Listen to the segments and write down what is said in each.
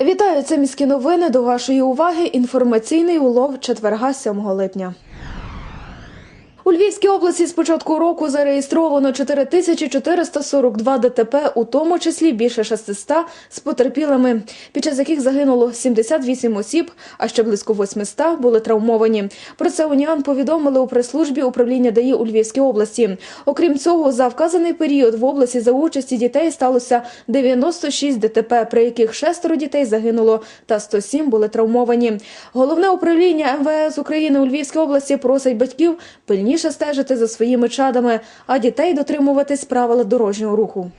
Вітаю, це міські новини. До вашої уваги інформаційний улов четверга 7 липня. У Львівській області з початку року зареєстровано 4442 ДТП, у тому числі більше 600 з потерпілими, під час яких загинуло 78 осіб, а ще близько 800 були травмовані. Про це УНІАН повідомили у прес-службі управління ДАІ у Львівській області. Окрім цього, за вказаний період в області за участі дітей сталося 96 ДТП, при яких шестеро дітей загинуло та 107 були травмовані. Головне управління МВС України у Львівській області просить батьків пильніше стежити за своїми чадами, а дітей дотримуватись правил дорожнього руху.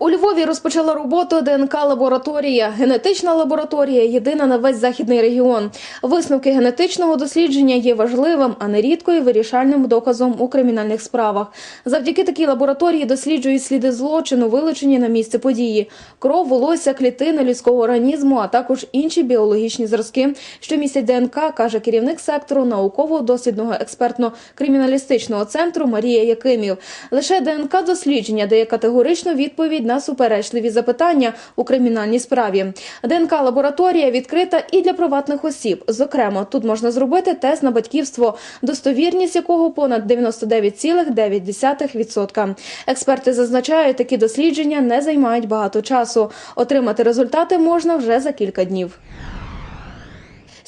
У Львові розпочала роботу ДНК-лабораторія. Генетична лабораторія єдина на весь західний регіон. Висновки генетичного дослідження є важливим, а нерідко і вирішальним доказом у кримінальних справах. Завдяки такій лабораторії досліджують сліди злочину, вилучені на місце події, кров, волосся, клітини людського організму, а також інші біологічні зразки, що містять ДНК, каже керівник сектору науково-дослідного експертно-криміналістичного центру Марія Якимів. Лише ДНК дослідження дає категоричну відповідь на суперечливі запитання у кримінальній справі. ДНК лабораторія відкрита і для приватних осіб. Зокрема, тут можна зробити тест на батьківство, достовірність якого понад 99,9%. Експерти зазначають, такі дослідження не займають багато часу. Отримати результати можна вже за кілька днів.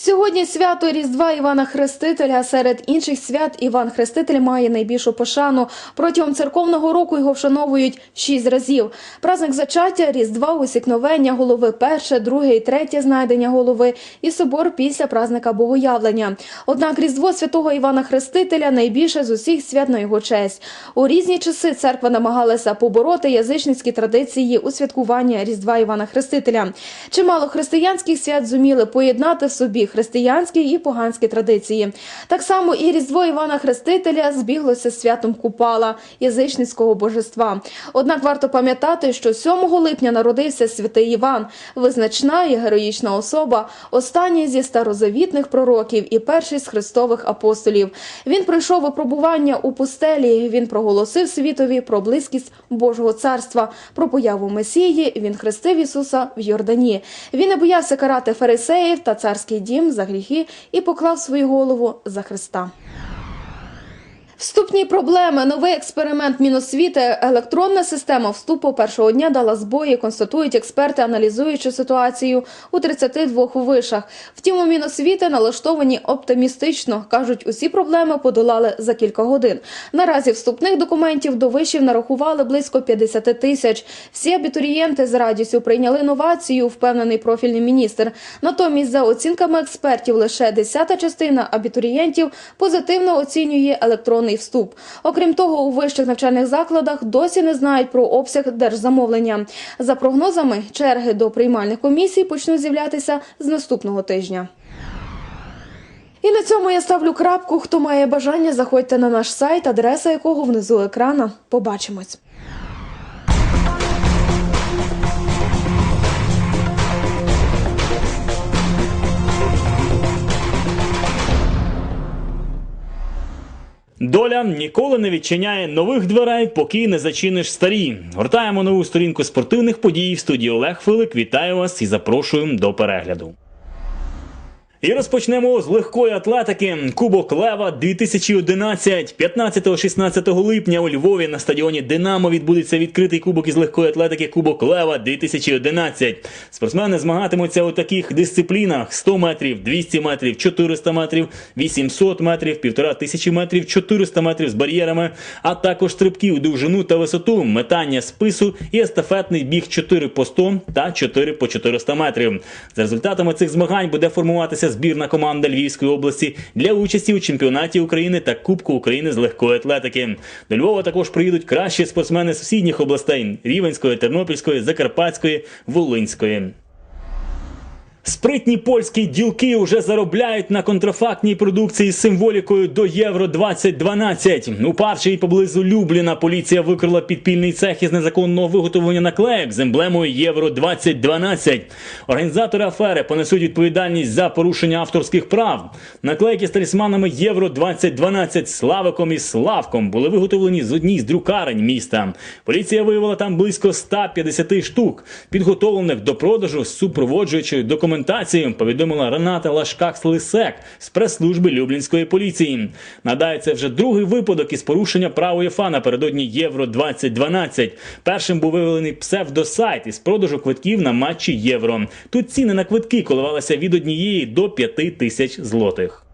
Сьогодні свято Різдва Івана Хрестителя. Серед інших свят Іван Хреститель має найбільшу пошану. Протягом церковного року його вшановують шість разів. Праздник зачаття, Різдва, усікновення голови перше, друге і третє знайдення голови і собор після празника Богоявлення. Однак Різдво святого Івана Хрестителя найбільше з усіх свят на його честь. У різні часи церква намагалася побороти язичницькі традиції у святкуванні Різдва Івана Хрестителя. Чимало християнських свят зуміли поєднати в собі християнські і поганські традиції. Так само і Різдво Івана Хрестителя збіглося святом Купала, язичницького божества. Однак варто пам'ятати, що 7 липня народився святий Іван, визначна і героїчна особа, останній зі старозавітних пророків і перший з христових апостолів. Він пройшов випробування у пустелі. Він проголосив світові про близькість Божого царства, про появу Месії. Він хрестив Ісуса в Йордані. Він не боявся карати фарисеїв та царський дім за гріхи і поклав свою голову за Христа. Вступні проблеми. Новий експеримент Міносвіти. Електронна система вступу першого дня дала збої, констатують експерти, аналізуючи ситуацію у 32 вишах. Втім, у Міносвіти налаштовані оптимістично. Кажуть, усі проблеми подолали за кілька годин. Наразі вступних документів до вишів нарахували близько 50 тисяч. Всі абітурієнти з радістю прийняли новацію, впевнений профільний міністр. Натомість, за оцінками експертів, лише десята частина абітурієнтів позитивно оцінює електронний вступ. Окрім того, у вищих навчальних закладах досі не знають про обсяг держзамовлення. За прогнозами, черги до приймальних комісій почнуть з'являтися з наступного тижня. І на цьому я ставлю крапку. Хто має бажання, заходьте на наш сайт, адреса якого внизу екрана. Побачимось. Доля ніколи не відчиняє нових дверей, поки не зачиниш старі. Гортаємо нову сторінку спортивних подій в студії Олег Филик. Вітаю вас і запрошуємо до перегляду. І розпочнемо з легкої атлетики. Кубок Лева 2011. 15-16 липня у Львові на стадіоні Динамо відбудеться відкритий кубок із легкої атлетики Кубок Лева 2011. Спортсмени змагатимуться у таких дисциплінах: 100 метрів, 200 метрів, 400 метрів, 800 метрів, 1500 метрів, 400 метрів з бар'єрами, а також стрибки у довжину та висоту, метання спису і естафетний біг 4 по 100 та 4 по 400 метрів. За результатами цих змагань буде формуватися збірна команда Львівської області для участі у чемпіонаті України та Кубку України з легкої атлетики. До Львова також приїдуть кращі спортсмени з сусідніх областей Рівенської, Тернопільської, Закарпатської, Волинської. Спритні польські ділки вже заробляють на контрафактній продукції з символікою до Євро 2012. У Парчі поблизу Любліна поліція викрила підпільний цех із незаконного виготовлення наклеїк з емблемою Євро 2012. Організатори афери понесуть відповідальність за порушення авторських прав. Наклейки з талісманами Євро 2012 Славиком і Славком були виготовлені з одній з друкарень міста. Поліція виявила там близько 150 штук, підготовлених до продажу з супроводжуючою документацією, повідомила Рената Лашкак-Слисек з прес-служби Люблінської поліції. Це вже другий випадок із порушення прав УЄФА напередодні Євро 2012. Першим був виявлений псевдосайт із продажу квитків на матчі Євро. Тут ціни на квитки коливалися від однієї до п'яти тисяч злотих.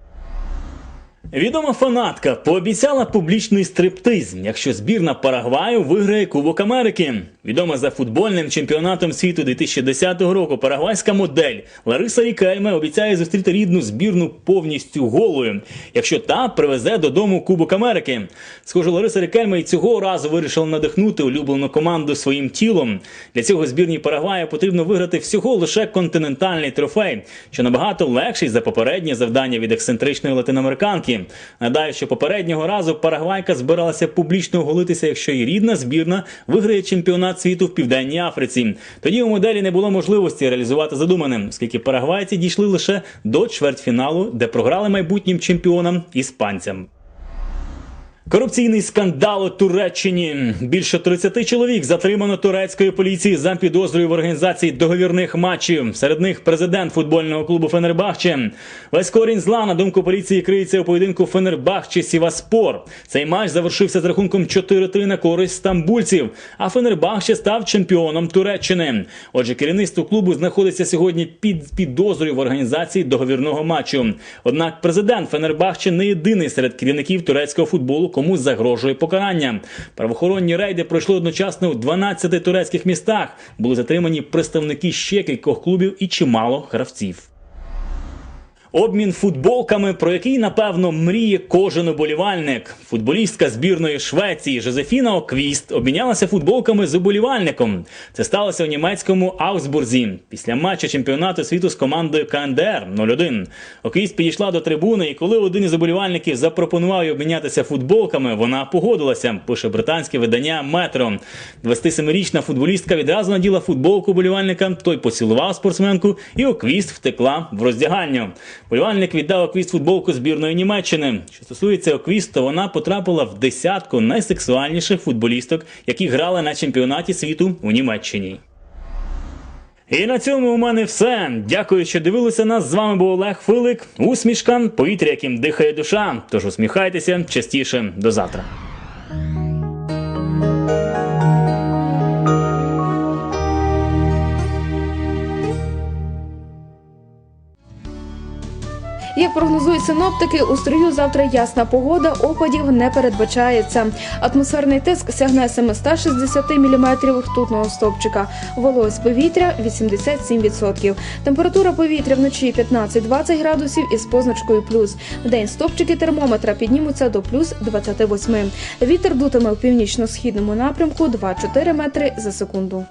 Відома фанатка пообіцяла публічний стриптиз, якщо збірна Парагваю виграє Кубок Америки. Відома за футбольним чемпіонатом світу 2010 року парагвайська модель Лариса Рікельме обіцяє зустріти рідну збірну повністю голою, якщо та привезе додому Кубок Америки. Схоже, Лариса Рікельме і цього разу вирішила надихнути улюблену команду своїм тілом. Для цього збірній Парагваю потрібно виграти всього лише континентальний трофей, що набагато легший за попереднє завдання від ексцентричної латиноамериканки. Нагадаю, що попереднього разу Парагвайка збиралася публічно оголитися, якщо її рідна збірна виграє чемпіонат світу в Південній Африці. Тоді у моделі не було можливості реалізувати задумане, оскільки парагвайці дійшли лише до чвертьфіналу, де програли майбутнім чемпіонам іспанцям. Корупційний скандал у Туреччині. Більше 30 чоловік затримано турецькою поліцією за підозрою в організації договірних матчів. Серед них президент футбольного клубу Фенербахче. Весь корінь зла, на думку поліції, криється у поєдинку Фенербахче Сіваспор. Цей матч завершився з рахунком 4-3 на користь стамбульців. А Фенербахче став чемпіоном Туреччини. Отже, керівництво клубу знаходиться сьогодні під підозрою в організації договірного матчу. Однак президент Фенербахче не єдиний серед керівників турецького футболу, кому загрожує покарання. Правоохоронні рейди пройшли одночасно в 12 турецьких містах. Були затримані представники ще кількох клубів і чимало гравців. Обмін футболками, про який напевно мріє кожен уболівальник. Футболістка збірної Швеції Жозефіна Оквіст обмінялася футболками з уболівальником. Це сталося у німецькому Аусбурзі після матчу чемпіонату світу з командою КНДР 0-1. Оквіст підійшла до трибуни, і коли один із уболівальників запропонував їй обмінятися футболками, вона погодилася. Пише британське видання Метро. 27-річна футболістка відразу наділа футболку уболівальника. Той поцілував спортсменку, і Оквіст втекла в роздягальню. Болівальник віддав Оквіст футболку збірної Німеччини. Що стосується Оквіст, вона потрапила в десятку найсексуальніших футболісток, які грали на чемпіонаті світу у Німеччині. І на цьому у мене все. Дякую, що дивилися нас. З вами був Олег Филик. Усмішка, повітря, яким дихає душа. Тож усміхайтеся частіше до завтра. Як прогнозують синоптики, у строю завтра ясна погода, опадів не передбачається. Атмосферний тиск сягне 760 мм ртутного стовпчика. Вологість повітря 87%. Температура повітря вночі 15-20 градусів із позначкою плюс. Вдень стовпчики термометра піднімуться до плюс 28. Вітер дутиме в північно-східному напрямку 2-4 метри за секунду.